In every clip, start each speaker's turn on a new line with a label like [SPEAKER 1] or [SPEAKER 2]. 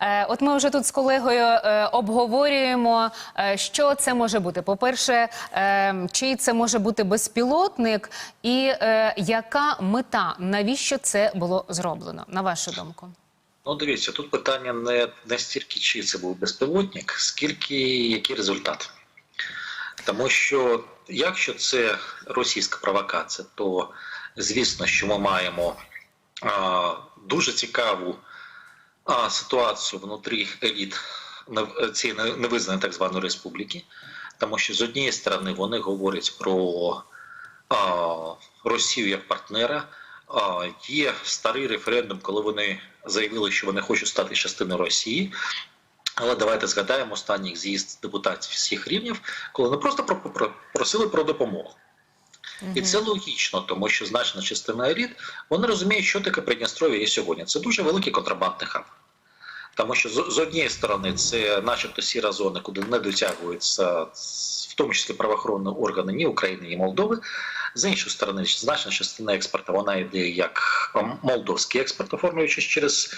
[SPEAKER 1] Е, От ми вже тут з колегою е, обговорюємо, е, що це може бути. По-перше, е, чий це може бути безпілотник, і яка мета, навіщо це було зроблено, на вашу думку?
[SPEAKER 2] Ну, дивіться, тут питання не, не стільки, чи це був безпілотник, скільки який результат. Тому що якщо це російська провокація, то звісно, що ми маємо а, дуже цікаву а, ситуацію внутрі еліт цієї не- невизнаної так званої республіки, тому що з однієї сторони вони говорять про а, Росію як партнера. А, Є старий референдум, коли вони заявили, що вони хочуть стати частиною Росії. Але давайте згадаємо останній з'їзд депутатів всіх рівнів, коли вони просто про- про- просили про допомогу. І це логічно, тому що значна частина еліт вони розуміють, що таке Придністров'я є сьогодні. Це дуже великий контрабандний хаб. Тому що з, з однієї сторони це, начебто, сіра зона, куди не дотягуються, в тому числі правоохоронні органи ні України, ні Молдови. З іншої сторони, значна частина експорту вона йде як молдовський експорт, оформлюючись через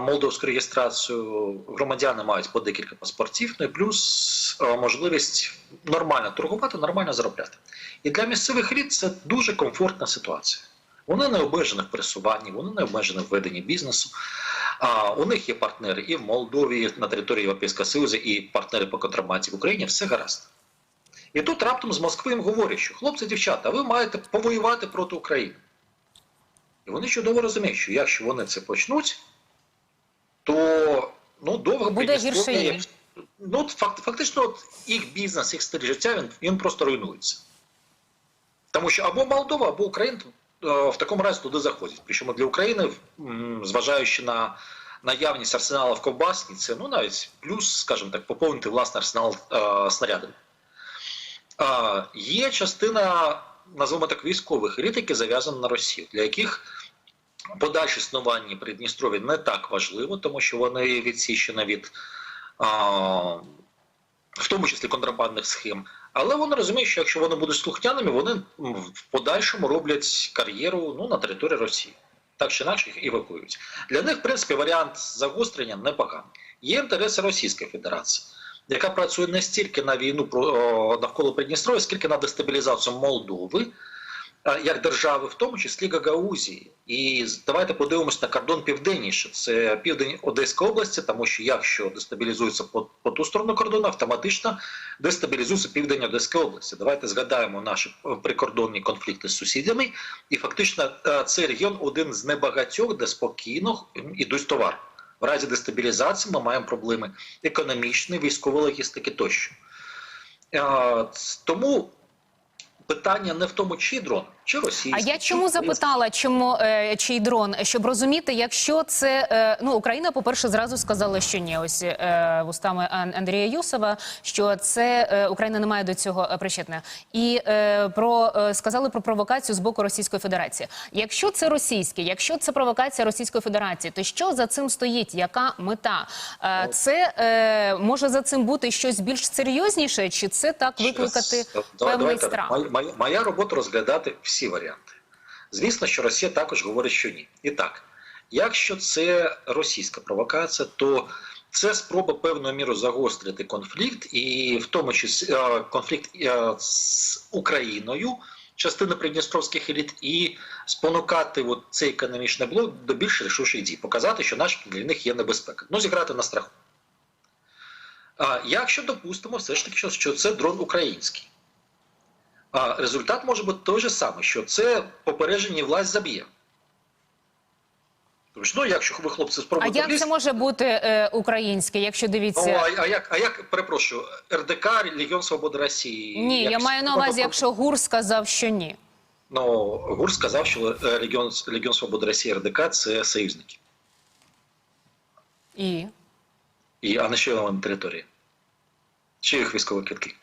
[SPEAKER 2] молдовську реєстрацію. Громадяни мають по декілька паспортів, ну і плюс можливість нормально торгувати, нормально заробляти. І для місцевих еліт це дуже комфортна ситуація. Вони не обмежені в пересуванні, вони не обмежені в веденні бізнесу. А у них є партнери і в Молдові, і на території Європейського Союзу, і партнери по контрабанді в Україні. Все гаразд. І тут раптом з Москви їм говорять, що хлопці, дівчата, ви маєте повоювати проти України. І вони чудово розуміють, що якщо вони це почнуть, то ну, довго
[SPEAKER 1] Буде гірше їм.
[SPEAKER 2] Ну, факт, фактично, от їх бізнес, їх стиль життя, він, він просто руйнується. Тому що або Молдова, або Україна е, в такому разі туди заходять. Причому для України, зважаючи на наявність арсеналів ковбасні, це ну навіть плюс, скажімо так, поповнити власний арсенал е, снарядами. Е, є частина, назвемо так, військових еліт, які зав'язані на Росію, для яких подальше існування Придністров'я не так важливо, тому що вони відсічені від, а, в тому числі контрабандних схем. Але вони розуміють, що якщо вони будуть слухняними, вони в подальшому роблять кар'єру ну, на території Росії. Так чи інакше їх евакуюють. Для них, в принципі, варіант загострення непоганий. Є інтереси Російської Федерації, яка працює не стільки на війну навколо Придністров'я, скільки на дестабілізацію Молдови, як держави, в тому числі Гагаузії. І давайте подивимось на кордон південніше. Це південь Одеської області, тому що якщо дестабілізується по, по ту сторону кордону, автоматично дестабілізується південь Одеської області. Давайте згадаємо наші прикордонні конфлікти з сусідями, і фактично е, цей регіон один з небагатьох, де спокійно йдуть товари. В разі дестабілізації ми маємо проблеми економічні, військової логістики тощо. Е, Тому питання не в тому, чи дрон, чи російський.
[SPEAKER 1] А я чому
[SPEAKER 2] український.
[SPEAKER 1] запитала, чому е, чий дрон? Щоб розуміти, якщо це е, ну Україна, по перше, зразу сказала, що ні, ось е, вустами Ан- Андрія Юсова, що це е, Україна не має до цього е, причетна. І е, про е, сказали про провокацію з боку Російської Федерації. Якщо це російське, якщо це провокація Російської Федерації, то що за цим стоїть? Яка мета? Е, це е, може за цим бути щось більш серйозніше, чи це так викликати
[SPEAKER 2] Щас,
[SPEAKER 1] певний
[SPEAKER 2] давай так.
[SPEAKER 1] страх?
[SPEAKER 2] Моя, робота розглядати всі варіанти. Звісно, що Росія також говорить, що ні. І так, якщо це російська провокація, то це спроба певною мірою загострити конфлікт, і в тому числі е, конфлікт е, з Україною, частини придністровських еліт, і спонукати от цей економічний блок до більш рішучих дій, показати, що начебто для них є небезпека. Ну, зіграти на страху. Якщо допустимо, все ж таки, що це дрон український. А результат може бути той же самий, що це попередження власть заб'є. Тому що, ну, якщо ви хлопці
[SPEAKER 1] А як це може бути е, українське, якщо дивіться?
[SPEAKER 2] а, а як, а як, перепрошую, РДК, Легіон Свободи Росії?
[SPEAKER 1] Ні, я маю на увазі, якщо ГУР сказав, що ні.
[SPEAKER 2] Ну, ГУР сказав, що е, Легіон, Легіон Свободи Росії, РДК – це союзники.
[SPEAKER 1] І
[SPEAKER 2] І, а на що на території? Чи їх військові квитки?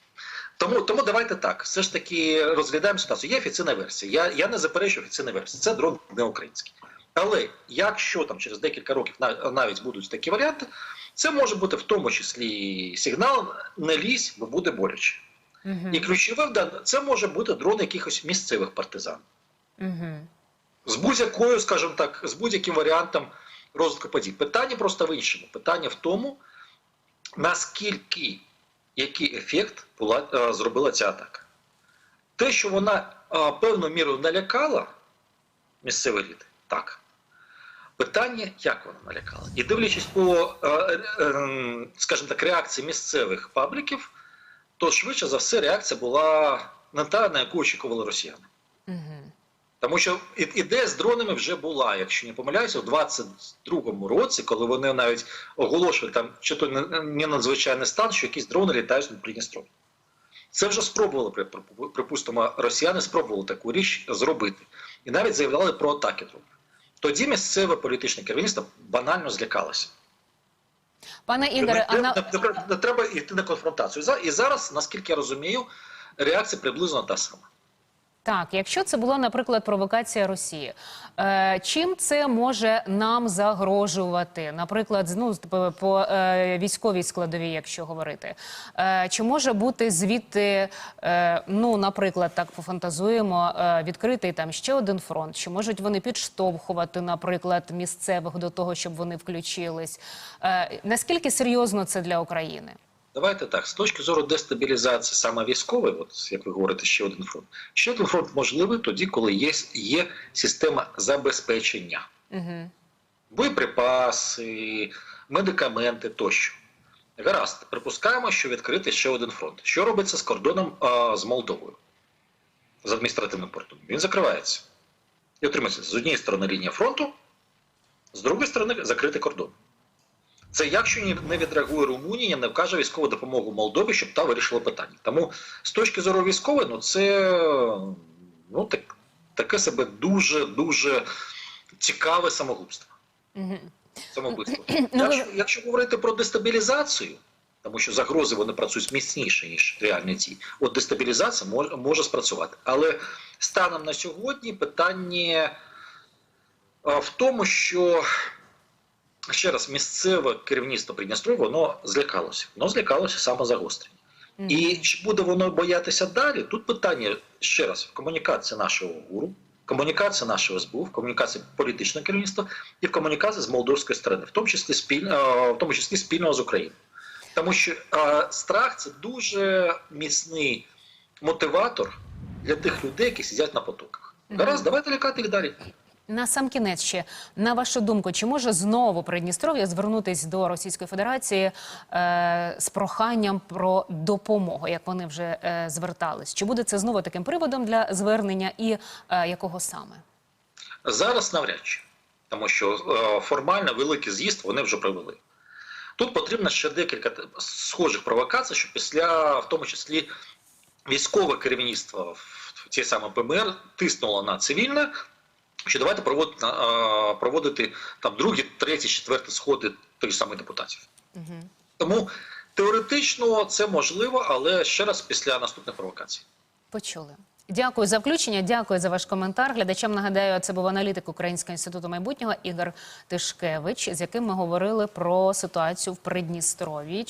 [SPEAKER 2] Тому, тому давайте так. Все ж таки розглядаємо ситуацію. Є офіційна версія. Я, я не заперечую офіційну версію. Це дрон не український. Але якщо там через декілька років навіть будуть такі варіанти, це може бути в тому числі сигнал не лізь, бо буде боляче.
[SPEAKER 1] угу.
[SPEAKER 2] І ключове це може бути дрон якихось місцевих партизан.
[SPEAKER 1] Угу.
[SPEAKER 2] З будь-якою, скажімо так, з будь-яким варіантом розвитку подій. Питання просто в іншому. Питання в тому, наскільки який ефект була, е, зробила ця атака. Те, що вона е, певною мірою налякала місцеві еліти, так. Питання, як вона налякала. І дивлячись по, е, скажімо так, реакції місцевих пабліків, то швидше за все реакція була не та, на яку очікували росіяни.
[SPEAKER 1] Угу.
[SPEAKER 2] Тому що ідея з дронами вже була, якщо не помиляюся, у 22-му році, коли вони навіть оголошували там чи то не- надзвичайний стан, що якісь дрони літають над Придністров'ям. Це вже спробували, при- при- припустимо, росіяни спробували таку річ зробити. І навіть заявляли про атаки дронів. Тоді місцеве політичне керівництво банально злякалося.
[SPEAKER 1] Пане
[SPEAKER 2] Не,
[SPEAKER 1] Ігоре, а на...
[SPEAKER 2] треба йти на конфронтацію. І зараз, наскільки я розумію, реакція приблизно та сама.
[SPEAKER 1] Так, якщо це була, наприклад, провокація Росії, е, чим це може нам загрожувати? Наприклад, ну, по, по е, військовій складовій, якщо говорити, е, чи може бути звідти, е, ну, наприклад, так пофантазуємо, е, відкритий там ще один фронт? Чи можуть вони підштовхувати, наприклад, місцевих до того, щоб вони включились? Е, наскільки серйозно це для України?
[SPEAKER 2] Давайте так, з точки зору дестабілізації саме військової, от як ви говорите, ще один фронт. Ще один фронт можливий тоді, коли є, є система забезпечення,
[SPEAKER 1] Угу.
[SPEAKER 2] боєприпаси, медикаменти тощо. Гаразд, припускаємо, що відкритий ще один фронт. Що робиться з кордоном а, з Молдовою? З адміністративним портом? Він закривається. І отримається з однієї сторони лінія фронту, з другої сторони закритий кордон. Це якщо не відреагує Румунія, не вкаже військову допомогу Молдові, щоб та вирішила питання. Тому з точки зору військової, ну це ну, так, таке себе дуже дуже цікаве самогубство.
[SPEAKER 1] Угу.
[SPEAKER 2] самогубство.
[SPEAKER 1] Ну,
[SPEAKER 2] Якщо, якщо говорити про дестабілізацію, тому що загрози вони працюють міцніше, ніж реальні дії, от дестабілізація може, може спрацювати. Але станом на сьогодні питання в тому, що ще раз місцеве керівництво Придністров'я, воно злякалося. Воно злякалося саме загострення. І чи буде воно боятися далі? Тут питання ще раз в комунікації нашого ГУРу, комунікація нашого СБУ, в комунікації політичного керівництва і в комунікації з молдовської сторони, в тому числі спільно, е, в тому числі спільного з Україною. Тому що е, страх це дуже міцний мотиватор для тих людей, які сидять на потоках. Гаразд, давайте лякати їх далі.
[SPEAKER 1] На сам кінець ще на вашу думку, чи може знову Придністров'я звернутись до Російської Федерації е, з проханням про допомогу, як вони вже е, звертались? Чи буде це знову таким приводом для звернення, і е, якого саме?
[SPEAKER 2] Зараз навряд чи, тому що е, формально великий з'їзд вони вже провели. Тут потрібно ще декілька схожих провокацій, щоб після, в тому числі, військове керівництво в цій саме ПМР тиснуло на цивільне, що давайте проводити, проводити там другі, треті, четверті сходи тих самих депутатів.
[SPEAKER 1] Угу.
[SPEAKER 2] Тому теоретично це можливо, але ще раз після наступних провокацій.
[SPEAKER 1] Почули. Дякую за включення. Дякую за ваш коментар. Глядачам нагадаю, це був аналітик Українського інституту майбутнього Ігор Тишкевич, з яким ми говорили про ситуацію в Придністров'ї.